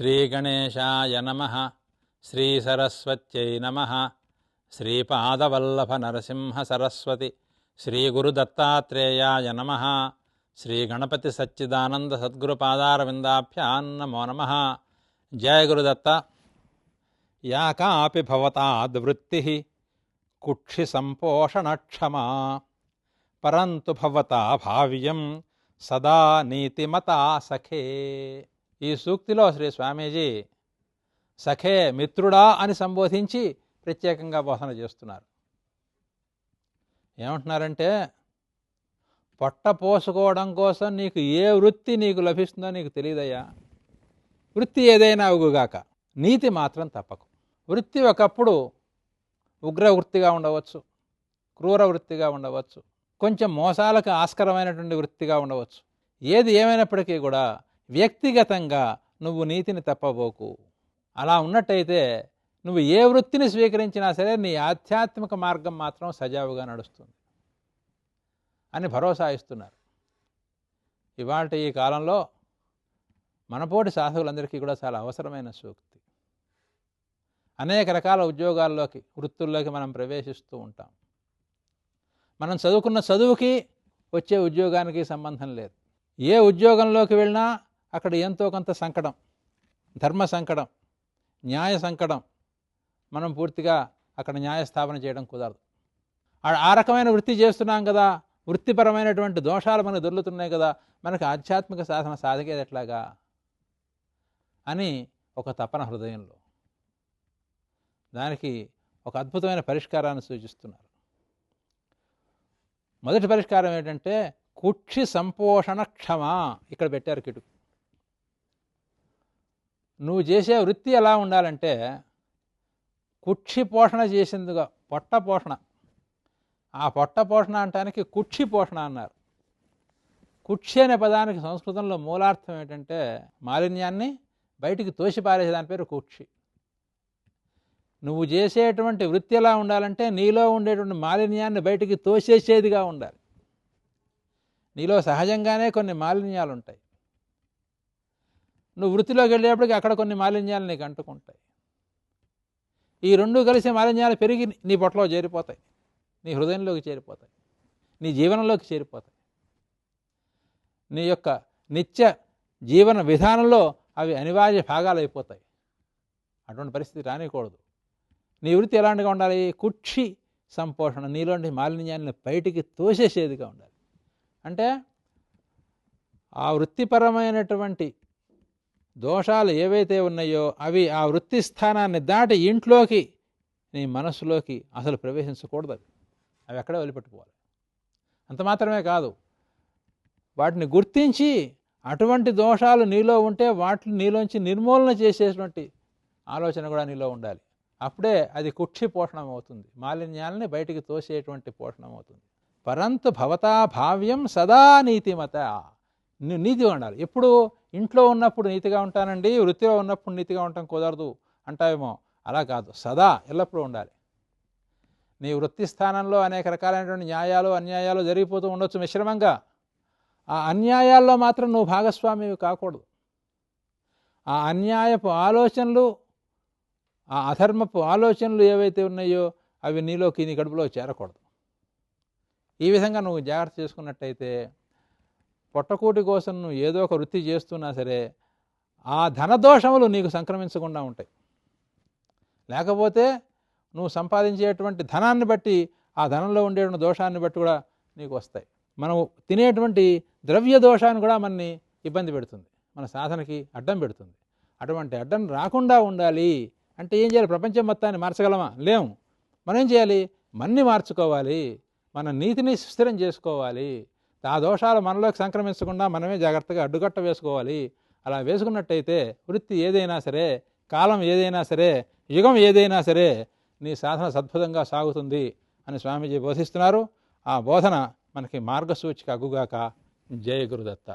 శ్రీగణేశాయ నమ. శ్రీసరస్వత్యై నమ. శ్రీపాదవల్లభ నరసింహ సరస్వతి శ్రీగురుదత్తాత్రేయాయ నమ. శ్రీగణపతి సచ్చిదానంద సద్గురుపాదారవిందాభ్యాన్ నమో నమ. జయ గురుదత్త. యా కాపి భవతాద్వృత్తి కుక్షి సంపోషణక్షమా. పరంతు భవతా భావ్యం సదా నీతిమతా సఖే. ఈ సూక్తిలో శ్రీ స్వామీజీ సఖే మిత్రుడా అని సంబోధించి ప్రత్యేకంగా బోధన చేస్తున్నారు. ఏమంటున్నారంటే పొట్ట పోసుకోవడం కోసం నీకు ఏ వృత్తి నీకు లభిస్తుందో నీకు తెలియదయ్యా. వృత్తి ఏదైనా అవుగుగాక నీతి మాత్రం తప్పకు. వృత్తి ఒకప్పుడు ఉగ్ర వృత్తిగా ఉండవచ్చు క్రూర వృత్తిగా ఉండవచ్చు కొంచెం మోసాలకు ఆస్కరమైనటువంటి వృత్తిగా ఉండవచ్చు. ఏది ఏమైనప్పటికీ కూడా వ్యక్తిగతంగా నువ్వు నీతిని తప్పబోకు. అలా ఉన్నట్టయితే నువ్వు ఏ వృత్తిని స్వీకరించినా సరే నీ ఆధ్యాత్మిక మార్గం మాత్రం సజావుగా నడుస్తుంది అని భరోసా ఇస్తున్నారు. ఇవాళ ఈ కాలంలో మనపోటి సాధకులందరికీ కూడా చాలా అవసరమైన సూక్తి. అనేక రకాల ఉద్యోగాల్లోకి వృత్తుల్లోకి మనం ప్రవేశిస్తూ ఉంటాం. మనం చదువుకున్న చదువుకి వచ్చే ఉద్యోగానికి సంబంధం లేదు. ఏ ఉద్యోగంలోకి వెళ్ళినా అక్కడ ఎంతో కొంత సంకటం. ధర్మ సంకటం న్యాయ సంకటం మనం పూర్తిగా అక్కడ న్యాయస్థాపన చేయడం కుదరదు. ఆ- రకమైన వృత్తి చేస్తున్నాం కదా వృత్తిపరమైనటువంటి దోషాలు మనకు దొర్లుతున్నాయి కదా మనకు ఆధ్యాత్మిక సాధన సాధికేది ఎట్లాగా అని ఒక తపన హృదయంలో. దానికి ఒక అద్భుతమైన పరిష్కారాన్ని సూచిస్తున్నారు. మొదటి పరిష్కారం ఏంటంటే కుక్షి సంపోషణ క్షమ. ఇక్కడ పెట్టారు కిటుకు. నువ్వు చేసే వృత్తి ఎలా ఉండాలంటే కుక్షి పోషణ చేసిందిగా పొట్ట పోషణ. ఆ పొట్ట పోషణ అంటానికి కుక్షి పోషణ అన్నారు. కుక్షి అనే పదానికి సంస్కృతంలో మూలార్థం ఏంటంటే మాలిన్యాన్ని బయటికి తోసిపారేసే దాని పేరు కుక్షి. నువ్వు చేసేటువంటి వృత్తి ఎలా ఉండాలంటే నీలో ఉండేటువంటి మాలిన్యాన్ని బయటికి తోసేసేదిగా ఉండాలి. నీలో సహజంగానే కొన్ని మాలిన్యాలు ఉంటాయి నువ్వు వృత్తిలోకి వెళ్ళేప్పటికి అక్కడ కొన్ని మాలిన్యాలు నీకు అంటుకుంటాయి. ఈ రెండు కలిసి మాలిన్యాలు పెరిగి నీ పొట్టలో చేరిపోతాయి. నీ హృదయంలోకి చేరిపోతాయి. నీ జీవనంలోకి చేరిపోతాయి. నీ యొక్క నిత్య జీవన విధానంలో అవి అనివార్య భాగాలు అయిపోతాయి అటువంటి పరిస్థితి రానికూడదు. నీ వృత్తి ఎలాంటిగా ఉండాలి? కుక్షి సంపోషణ నీలోని మాలిన్యాన్ని బయటికి తోసేసేదిగా ఉండాలి. అంటే ఆ వృత్తిపరమైనటువంటి దోషాలు ఏవైతే ఉన్నాయో అవి ఆ వృత్తి స్థానాన్ని దాటి ఇంట్లోకి నీ మనస్సులోకి అసలు ప్రవేశించకూడదు అవి అవి అక్కడే వదిలిపెట్టుకోవాలి. అంత మాత్రమే కాదు. వాటిని గుర్తించి అటువంటి దోషాలు నీలో ఉంటే వాటిని నీలోంచి నిర్మూలన చేసేటువంటి ఆలోచన కూడా నీలో ఉండాలి. అప్పుడే అది కుక్షి పోషణం అవుతుంది. మాలిన్యాలని బయటికి తోసేటువంటి పోషణం అవుతుంది. పరంతు భవతా భావ్యం సదా నీతిమత. నువ్వు నీతిగా ఉండాలి. ఎప్పుడు ఇంట్లో ఉన్నప్పుడు నీతిగా ఉంటానండి వృత్తిలో ఉన్నప్పుడు నీతిగా ఉండటం కుదరదు అంటావేమో. అలా కాదు. సదా ఎల్లప్పుడూ ఉండాలి. నీ వృత్తి స్థానంలో అనేక రకాలైనటువంటి న్యాయాలు అన్యాయాలు జరిగిపోతూ ఉండొచ్చు మిశ్రమంగా. ఆ అన్యాయాల్లో మాత్రం నువ్వు భాగస్వామివి కాకూడదు. ఆ అన్యాయపు ఆలోచనలు ఆ అధర్మపు ఆలోచనలు ఏవైతే ఉన్నాయో అవి నీలోకి నీ గడుపులో చేరకూడదు. ఈ విధంగా నువ్వు జాగ్రత్త చేసుకున్నట్టయితే పొట్టకూటి కోసం నువ్వు ఏదో ఒక వృత్తి చేస్తున్నా సరే ఆ ధనదోషములు నీకు సంక్రమించకుండా ఉంటాయి. లేకపోతే నువ్వు సంపాదించేటువంటి ధనాన్ని బట్టి ఆ ధనంలో ఉండేటువంటి దోషాన్ని బట్టి కూడా నీకు వస్తాయి. మనం తినేటువంటి ద్రవ్య దోషాన్ని కూడా మనని ఇబ్బంది పెడుతుంది. మన సాధనకి అడ్డం పెడుతుంది. అటువంటి అడ్డం రాకుండా ఉండాలి అంటే ఏం చేయాలి? ప్రపంచం మొత్తాన్ని మార్చగలమా? లేము మనం ఏం చేయాలి? మన్ని మార్చుకోవాలి. మన నీతిని సుస్థిరం చేసుకోవాలి. ఆ దోషాలు మనలోకి సంక్రమించకుండా మనమే జాగ్రత్తగా అడ్డుకట్ట వేసుకోవాలి. అలా వేసుకున్నట్టయితే వృత్తి ఏదైనా సరే కాలం ఏదైనా సరే యుగం ఏదైనా సరే నీ సాధన సద్భుతంగా సాగుతుంది అని స్వామీజీ బోధిస్తున్నారు. ఆ బోధన మనకి మార్గసూచిక అగ్గుగాక. జయ గురుదత్త.